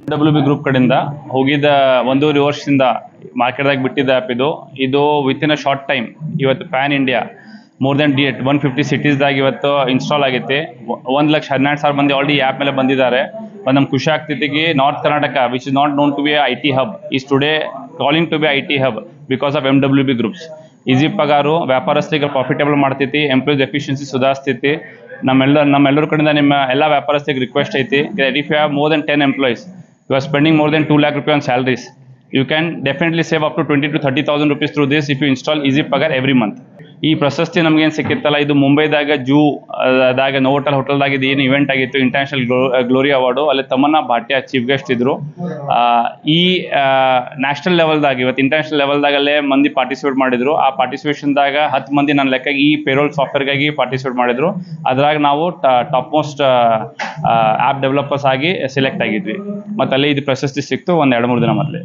W B group ಕಡೆಯಿಂದ ಹೋಗಿದ್ದ ಒಂದೂವರೆ ವರ್ಷದಿಂದ ಮಾರ್ಕೆಟ್ದಾಗ ಬಿಟ್ಟಿದ್ದ ಆ್ಯಪ್ ಇದು. ಇದು ವಿತಿನ್ ಅ ಶಾರ್ಟ್ ಟೈಮ್ ಇವತ್ತು pan India more than the one fifty ಸಿಟೀಸ್ದಾಗ ಇವತ್ತು ಇನ್ಸ್ಟಾಲ್ ಆಗೈತಿ. ಒಂದು ಲಕ್ಷ ಹನ್ನೆರಡು ಸಾವಿರ ಮಂದಿ ಆಲ್ರೆಡಿ ಆ್ಯಪ್ ಮೇಲೆ ಬಂದಿದ್ದಾರೆ. ಒಂದು ನಮ್ಗೆ ಖುಷಿ ಆಗ್ತೈತಿ north Karnataka which is not known to be I T hub is today calling to be I T hub because of M W B groups easy ಪಗಾರು ವ್ಯಾಪಾರಸ್ಥರಿಗೆ ಪ್ರಾಫಿಟೇಬಲ್ ಮಾಡ್ತೈತಿ ಎಂಪ್ಲಾಯ್ಸ್ ಎಫಿಷಿಯನ್ಸಿ ಸುಧಾರಿಸ್ತೈತಿ ನಮ್ಮೆಲ್ಲ ನಮ್ಮೆಲ್ಲರ ಕಡೆಯಿಂದ ನಿಮ್ಮ ಎಲ್ಲ ವ್ಯಾಪಾರಸ್ಥರಿಗೆ ರಿಕ್ವೆಸ್ಟ್ ಐತಿ. If you have more than ten employees you are spending more than 2 lakh rupees on salaries, you can definitely save up to 20 to 30,000 rupees through this if you install Easy Pagar every month. ಈ ಪ್ರಶಸ್ತಿ ನಮ್ಗೇನು ಸಿಕ್ಕಿತ್ತಲ್ಲ, ಇದು ಮುಂಬೈದಾಗ zoo ದಾಗ ನೋಟಲ್ ಹೋಟೆಲ್ದಾಗ ಇದು ಏನು event ಆಗಿತ್ತು international glory award ಅಲ್ಲಿ ತಮ್ಮನ್ನ ಭಾಟ್ಯ ಚೀಫ್ ಗೆಸ್ಟ್ ಇದ್ರು. ಈ ನ್ಯಾಷನಲ್ ಲೆವೆಲ್ದಾಗ ಇವತ್ತು ಇಂಟರ್ನ್ಯಾಷನಲ್ ಲೆವೆಲ್ದಾಗಲ್ಲೇ ಮಂದಿ ಪಾರ್ಟಿಸಿಪೇಟ್ ಮಾಡಿದ್ರು. ಆ ಪಾರ್ಟಿಸಿಪೇಷನ್ದಾಗ ಹತ್ತು ಮಂದಿ ನನ್ನ ಲೆಕ್ಕ ಈ ಪೇರೋಲ್ ಸಾಫ್ಟ್ವೇರ್ಗಾಗಿ ಪಾರ್ಟಿಸಿಪೇಟ್ ಮಾಡಿದ್ರು. ಅದ್ರಾಗ ನಾವು ಟಾಪ್ ಮೋಸ್ಟ್ ಆ್ಯಪ್ ಡೆವಲಪರ್ಸ್ ಆಗಿ ಸೆಲೆಕ್ಟ್ ಆಗಿದ್ವಿ. ಮತ್ತು ಅಲ್ಲಿ ಇದು ಪ್ರಶಸ್ತಿ ಸಿಕ್ತು ಒಂದು ಎರಡು ಮೂರು ದಿನ ಮೊದಲೇ.